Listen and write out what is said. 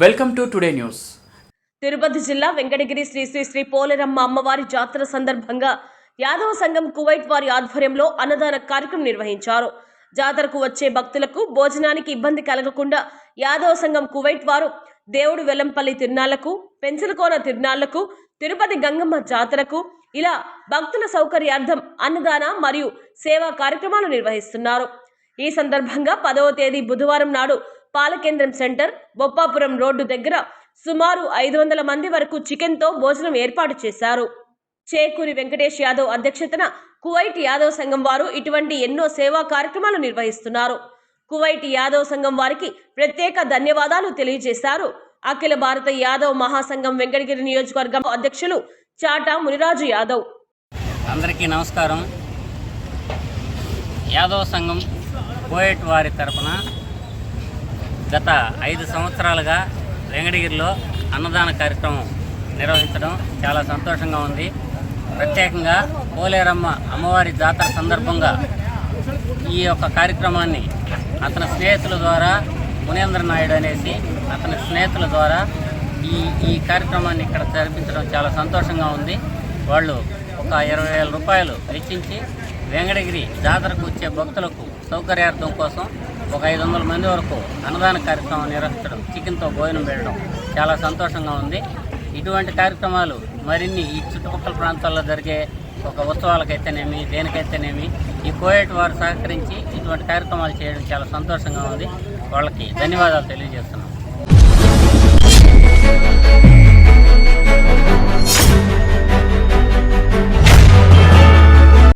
Welcome to today news Tirupati జిల్లా వెంకటగిరి శ్రీ శ్రీ శ్రీ పోలేరమ్మ అమ్మవారి జాతర సందర్భంగా యాదవ సంఘం కువైట్ వారి ఆధ్వర్యంలో అన్నదాన కార్యక్రమం నిర్వహించారు. జాతరకు వచ్చే భక్తులకు భోజనానికి ఇబ్బంది కలగకుండా యాదవ సంఘం కువైట్ వారు దేవుడు వెల్లంపల్లి తిరునాళ్ళకు పెన్సిల్కోన తిరునాళ్ళకు తిరుపతి గంగమ్మ జాతరకు ఇలా భక్తుల సౌకర్యార్థం అన్నదాన మరియు సేవా కార్యక్రమాలు నిర్వహిస్తున్నారు. ఈ సందర్భంగా పదవ తేదీ బుధవారం నాడు పాలకేంద్రం సెంటర్ బొప్పాపురం రోడ్డు దగ్గర సుమారు ఐదు వందల మంది వరకు చికెన్తో భోజనం ఏర్పాటు చేశారు. చేకూరి వెంకటేష్ యాదవ్ అధ్యక్షతన కువైట్ యాదవ్ సంఘం వారు ఇటువంటి ఎన్నో సేవా కార్యక్రమాలు నిర్వహిస్తున్నారు. కువైట్ యాదవ్ సంఘం వారికి ప్రత్యేక ధన్యవాదాలు తెలియజేశారు. అఖిల భారత యాదవ్ మహాసంఘం వెంకటగిరి నియోజకవర్గం అధ్యక్షులు చాటా మునిరాజు యాదవ్. అందరికీ నమస్కారం. యాదవ సంఘం కోయట్ వారి తరఫున గత ఐదు సంవత్సరాలుగా వెంకటగిరిలో అన్నదాన కార్యక్రమం నిర్వహించడం చాలా సంతోషంగా ఉంది. ప్రత్యేకంగా పోలేరమ్మ అమ్మవారి జాతర సందర్భంగా ఈ యొక్క కార్యక్రమాన్ని అతని స్నేహితుల ద్వారా మునేంద్ర నాయుడు అనేసి అతని స్నేహితుల ద్వారా ఈ ఈ కార్యక్రమాన్ని ఇక్కడ జరిపించడం చాలా సంతోషంగా ఉంది. వాళ్ళు ఒక ఇరవై వేల రూపాయలు వెచ్చించి వెంకటగిరి జాతరకు వచ్చే భక్తులకు సౌకర్యార్థం కోసం ఒక ఐదు వందల మంది వరకు అన్నదాన కార్యక్రమం నిర్వహించడం చికెన్తో భోజనం పెట్టడం చాలా సంతోషంగా ఉంది. ఇటువంటి కార్యక్రమాలు మరిన్ని ఈ చుట్టుపక్కల ప్రాంతాల్లో జరిగే ఒక ఉత్సవాలకైతేనేమి దేనికైతేనేమి ఈ కోయట్ వారు సహకరించి ఇటువంటి కార్యక్రమాలు చేయడం చాలా సంతోషంగా ఉంది. వాళ్ళకి ధన్యవాదాలు తెలియజేస్తున్నాం.